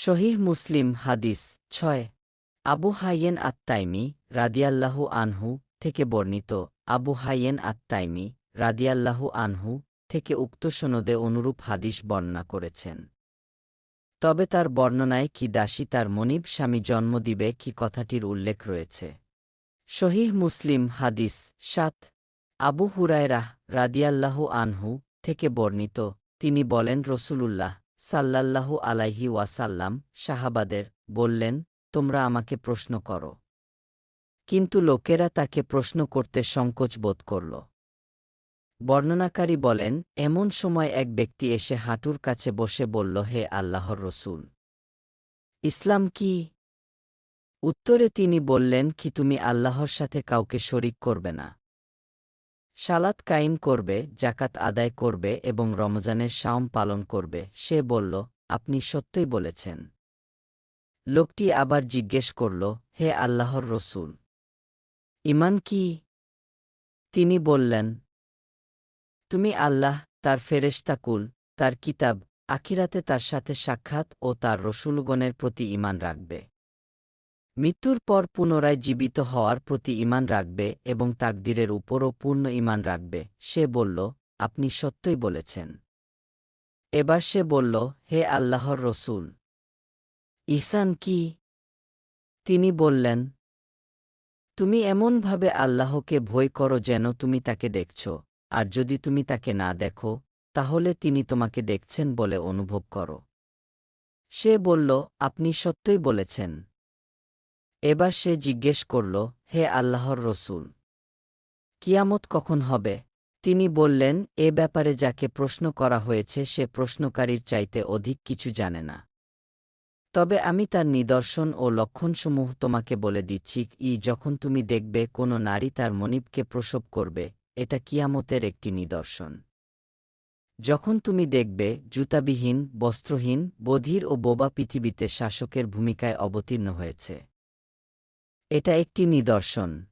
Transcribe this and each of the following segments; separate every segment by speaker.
Speaker 1: শহীহ মুসলিম হাদিস ছয়। আবু হাইয়েন আত্মাইমি রাদিয়াল্লাহু আনহু থেকে বর্ণিত। আবু হাইয়েন আত্মাইমি রাদিয়াল্লাহু আনহু থেকে উক্ত সনদে অনুরূপ হাদিস বর্ণনা করেছেন। তবে তার বর্ণনায় কি দাসী তার মনিব স্বামী জন্ম দিবে কি কথাটির উল্লেখ রয়েছে। শহীহ মুসলিম হাদিস সাত। আবু হুরায়রাহ রাদিয়াল্লাহু আনহু থেকে বর্ণিত। তিনি বলেন, রসুলুল্লাহ সাল্লাল্লাহু আলাইহি ওয়াসাল্লাম শাহাবাদের বললেন, তোমরা আমাকে প্রশ্ন করো। কিন্তু লোকেরা তাকে প্রশ্ন করতে সংকোচ বোধ করল। বর্ণনাকারী বলেন, এমন সময় এক ব্যক্তি এসে হাঁটুর কাছে বসে বলল, হে আল্লাহর রসুল, ইসলাম কি? উত্তরে তিনি বললেন, কি তুমি আল্লাহর সাথে কাউকে শরিক করবে না? সালাত কায়েম করবে জাকাত আদায় করবে এবং রমজানের শাওম পালন করবে। সে বলল, আপনি সত্যই বলেছেন। লোকটি আবার জিজ্ঞেস করল, হে আল্লাহর রসুল ইমান কি? তিনি বললেন, তুমি আল্লাহ, তার ফেরেশতাকুল তার কিতাব, আখিরাতে তার সাথে সাক্ষাৎ ও তার রসুলগণের প্রতি ইমান রাখবে। মৃত্যুর পর পুনরায় জীবিত হওয়ার প্রতি ইমান রাখবে এবং তাকদিরের উপরও পূর্ণ ইমান রাখবে। সে বলল, আপনি সত্যই বলেছেন। এবার সে বলল, হে আল্লাহর রসুল। ইহসান কি? তিনি বললেন, তুমি এমনভাবে আল্লাহকে ভয় করো যেন তুমি তাকে দেখছ, আর যদি তুমি তাকে না দেখো, তাহলে তিনি তোমাকে দেখছেন বলে অনুভব করো। সে বলল, আপনি সত্যই বলেছেন। এবার সে জিজ্ঞেস করল, হে আল্লাহর রসুল, কিয়ামত কখন হবে? তিনি বললেন, এ ব্যাপারে যাকে প্রশ্ন করা হয়েছে, সে প্রশ্নকারীর চাইতে অধিক কিছু জানে না। তবে আমি তার নিদর্শন ও লক্ষণসমূহ তোমাকে বলে দিচ্ছি, ই যখন তুমি দেখবে কোনো নারী তার মনিবকে প্রসব করবে, এটা কিয়ামতের একটি নিদর্শন। যখন তুমি দেখবে, জুতাবিহীন, বস্ত্রহীন, বধির ও বোবা পৃথিবীতে শাসকের ভূমিকায় অবতীর্ণ হয়েছে। এটা একটি নিদর্শন।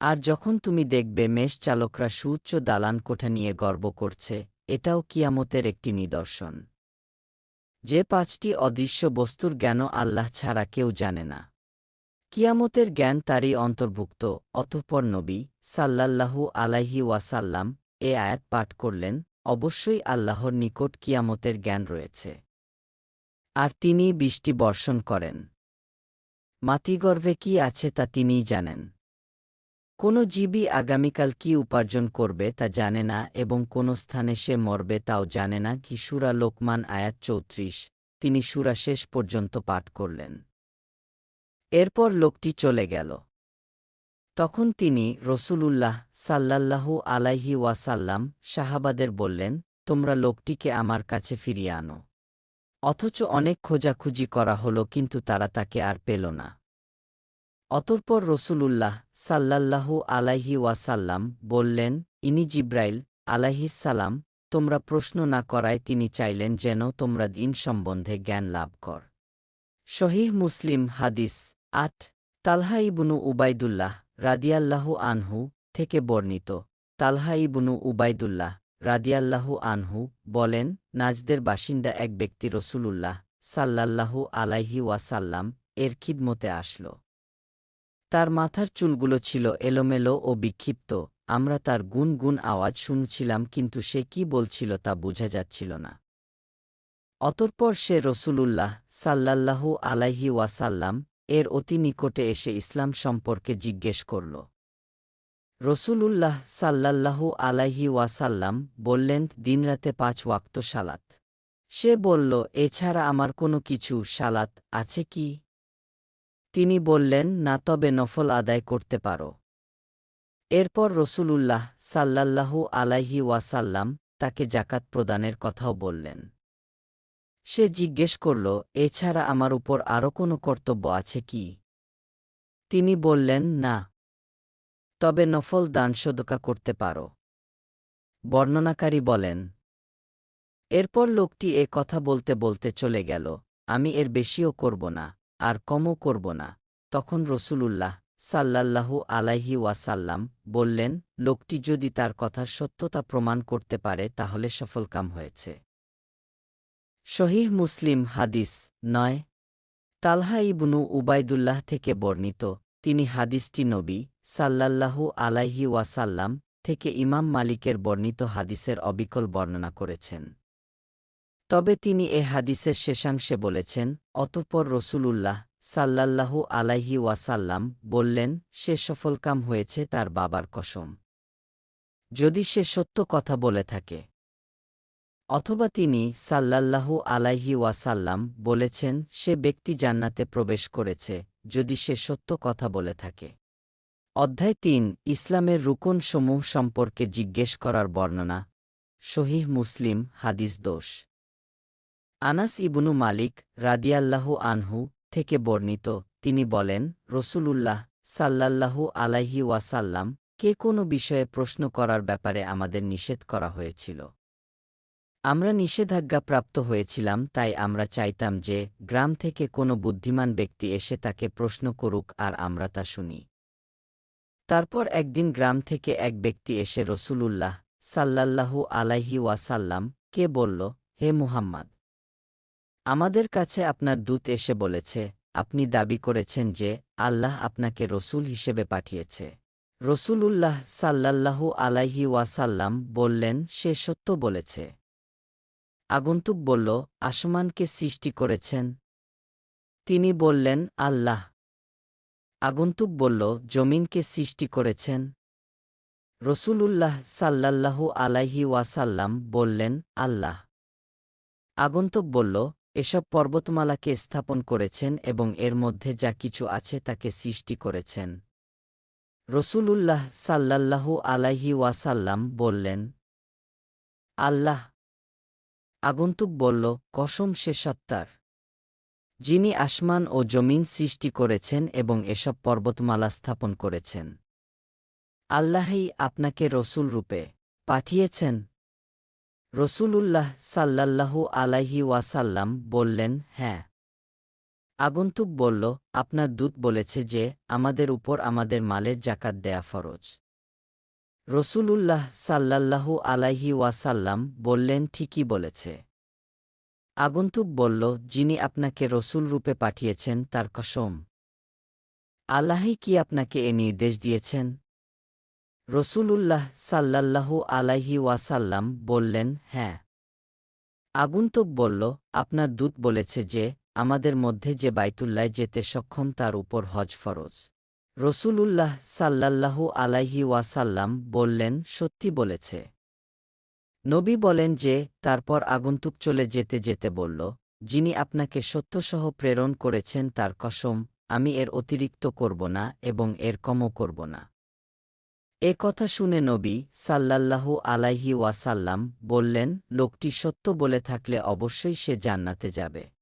Speaker 1: আর যখন তুমি দেখবে মেষ চালকরা সুউচ্চ দালান কোঠা নিয়ে গর্ব করছে, এটাও কিয়ামতের একটি নিদর্শন। যে পাঁচটি অদৃশ্য বস্তুর জ্ঞানও আল্লাহ ছাড়া কেউ জানে না। কিয়ামতের জ্ঞান তারই অন্তর্ভুক্ত, অতঃপর নবী সাল্লাল্লাহু আলাইহি ওয়াসাল্লাম এ আয়াত পাঠ করলেন, অবশ্যই আল্লাহর নিকট কিয়ামতের জ্ঞান রয়েছে। আর তিনি বৃষ্টি বর্ষণ করেন। মাতিগর্ভে কি আছে তা তিনিই জানেন। কোনো জীবী আগামীকাল কি উপার্জন করবে তা জানে না এবং কোনো স্থানে সে মরবে তাও জানে না কি সুরা লোকমান আয়াত চৌত্রিশ, তিনি সুরা শেষ পর্যন্ত পাঠ করলেন। এরপর লোকটি চলে গেল। তখন তিনি রসুলুল্লাহ সাল্লাল্লাহু আলাইহি ওয়াসাল্লাম শাহাবাদের বললেন, তোমরা লোকটিকে আমার কাছে ফিরিয়ে আনো। অথচ অনেক খোঁজাখুঁজি করা হল, কিন্তু তারা তাকে আর পেল না। অতঃপর রসুলুল্লাহ সাল্লাল্লাহু আলাইহি ওয়াসাল্লাম বললেন, ইনি জিব্রাইল আলাইহিসাল্লাম তোমরা প্রশ্ন না করায় তিনি চাইলেন যেন তোমরা দিন সম্বন্ধে জ্ঞান লাভ কর। শহীহ মুসলিম হাদিস আট, তালহা ইবনু উবাইদুল্লাহ রাদিয়াল্লাহু আনহু থেকে বর্ণিত, তালহা ইবনু উবাইদুল্লাহ রাদিয়াল্লাহু আনহু বলেন, নাজদের বাসিন্দা এক ব্যক্তি রসুলুল্লাহ সাল্লাল্লাহু আলাইহি ওয়াসাল্লাম এর খিদমতে আসল। তার মাথার চুলগুলো ছিল এলোমেলো ও বিক্ষিপ্ত। আমরা তার গুন গুন আওয়াজ শুনছিলাম, কিন্তু সে কি বলছিল তা বোঝা যাচ্ছিল না। অতঃপর সে রসুলুল্লাহ সাল্লাল্লাহু আলাইহি ওয়াসাল্লাম এর অতি নিকটে এসে ইসলাম সম্পর্কে জিজ্ঞেস করল। রসুলুল্লাহ সাল্লাল্লাহু আলাইহি ওয়াসাল্লাম বললেন দিনরাতে পাঁচ ওয়াক্ত সালাত। সে বলল, এছাড়া আমার কোনো কিছু সালাত আছে কি? তিনি বললেন, না, তবে নফল আদায় করতে পারো। এরপর রসুলুল্লাহ সাল্লাল্লাহু আলাইহি ওয়াসাল্লাম তাকে জাকাত প্রদানের কথাও বললেন। সে জিজ্ঞেস করল, এছাড়া আমার উপর আরও কোনো কর্তব্য আছে কি? তিনি বললেন, না তবে নফল দান সদকা করতে পারো। বর্ণনাকারী বলেন, এরপর লোকটি এ কথা বলতে বলতে চলে গেল, আমি এর বেশিও করব না, আর কমও করব না। তখন রসুলুল্লাহ সাল্লাল্লাহু আলাইহি ওয়াসাল্লাম বললেন, লোকটি যদি তার কথার সত্যতা প্রমাণ করতে পারে, তাহলে সফলকাম হয়েছে। শহীহ মুসলিম হাদিস নয়। তালহা ইবনু উবাইদুল্লাহ থেকে বর্ণিত তিনি হাদিসটি নবী সাল্লাল্লাহু আলাইহি ওয়াসাল্লাম থেকে ইমাম মালিকের বর্ণিত হাদিসের অবিকল বর্ণনা করেছেন। তবে তিনি এ হাদিসের শেষাংশে বলেছেন, অতঃপর রসূলুল্লাহ সাল্লাল্লাহু আলাইহি ওয়াসাল্লাম বললেন, সে সফলকাম হয়েছে তার বাবার কসম। যদি সে সত্য কথা বলে থাকে। অথবা তিনি সাল্লাল্লাহু আলাইহি ওয়াসাল্লাম বলেছেন, সে ব্যক্তি জান্নাতে প্রবেশ করেছে যদি সে সত্য কথা বলে থাকে। অধ্যায় তিন, ইসলামের রুকন সমূহ সম্পর্কে জিজ্ঞেস করার বর্ণনা। শহীহ মুসলিম, হাদিস দোষ। আনাস ইবনু মালিক রাদিয়াল্লাহু আনহু থেকে বর্ণিত, তিনি বলেন, রসূলুল্লাহ সাল্লাল্লাহু আলাইহি ওয়াসাল্লাম কে কোনো বিষয়ে প্রশ্ন করার ব্যাপারে আমাদের নিষেধ করা হয়েছিল। আমরা নিষেধাজ্ঞাপ্রাপ্ত হয়েছিলাম, তাই আমরা চাইতাম যে, গ্রাম থেকে কোনো বুদ্ধিমান ব্যক্তি এসে তাকে প্রশ্ন করুক আর আমরা তা শুনি। তারপর একদিন গ্রাম থেকে এক ব্যক্তি এসে রসূলুল্লাহ সাল্লাল্লাহু আলাইহি ওয়াসাল্লাম কে বলল, হে মুহাম্মদ, আমাদের কাছে আপনার দূত এসে বলেছে, আপনি দাবি করেছেন যে, আল্লাহ আপনাকে রসূল হিসেবে পাঠিয়েছে। রসূলুল্লাহ সাল্লাল্লাহু আলাইহি ওয়াসাল্লাম বললেন, সে সত্য বলেছে। আগন্তুক বলল, আসমানকে সৃষ্টি করেছেন। তিনি বললেন, আল্লাহ। আগন্তুক বলল, জমিনকে সৃষ্টি করেছেন। রসূলুল্লাহ সাল্লাল্লাহু আলাইহি ওয়াসাল্লাম বললেন, আল্লাহ। আগন্তুক বলল, এসব পর্বতমালাকে স্থাপন করেছেন এবং এর মধ্যে যা কিছু আছে তাকে সৃষ্টি করেছেন। রসূলুল্লাহ সাল্লাল্লাহু আলাইহি ওয়াসাল্লাম বললেন, আল্লাহ। আগন্তুক বলল, কসম সে সত্তার। যিনি আসমান ও জমিন সৃষ্টি করেছেন এবং এসব পর্বতমালা স্থাপন করেছেন। আল্লাহই আপনাকে রসুল রূপে পাঠিয়েছেন। রসূলুল্লাহ সাল্লাল্লাহু আলাইহি ওয়াসাল্লাম বললেন হ্যাঁ। আগন্তুক বলল, আপনার দূত বলেছে যে, আমাদের উপর আমাদের মালের জাকাত দেয়া ফরজ। রসূলুল্লাহ সাল্লাল্লাহু আলাইহি ওয়াসাল্লাম বললেন, ঠিকই বলেছে। আগন্তুক বলল, যিনি আপনাকে রসুল রূপে পাঠিয়েছেন, তার কসম। আল্লাহই কি আপনাকে এ নির্দেশ দিয়েছেন? রসূলুল্লাহ সাল্লাল্লাহু আলাইহি ওয়াসাল্লাম বললেন হ্যাঁ। আগন্তুক বলল, আপনার দূত বলেছে যে, আমাদের মধ্যে যে বাইতুল্লায় যেতে সক্ষম, তার উপর হজ ফরজ। রসূলুল্লাহ সাল্লাল্লাহু আলাইহি ওয়াসাল্লাম বললেন, সত্যি বলেছে। নবী বলেন যে, তারপর আগন্তুক চলে যেতে যেতে বলল, যিনি আপনাকে সত্যসহ প্রেরণ করেছেন তার কসম, আমি এর অতিরিক্ত করব না এবং এর কমও করব না। এ কথা শুনে নবী সাল্লাল্লাহু আলাইহি ওয়াসাল্লাম বললেন, লোকটি সত্য বলে থাকলে অবশ্যই সে জান্নাতে যাবে।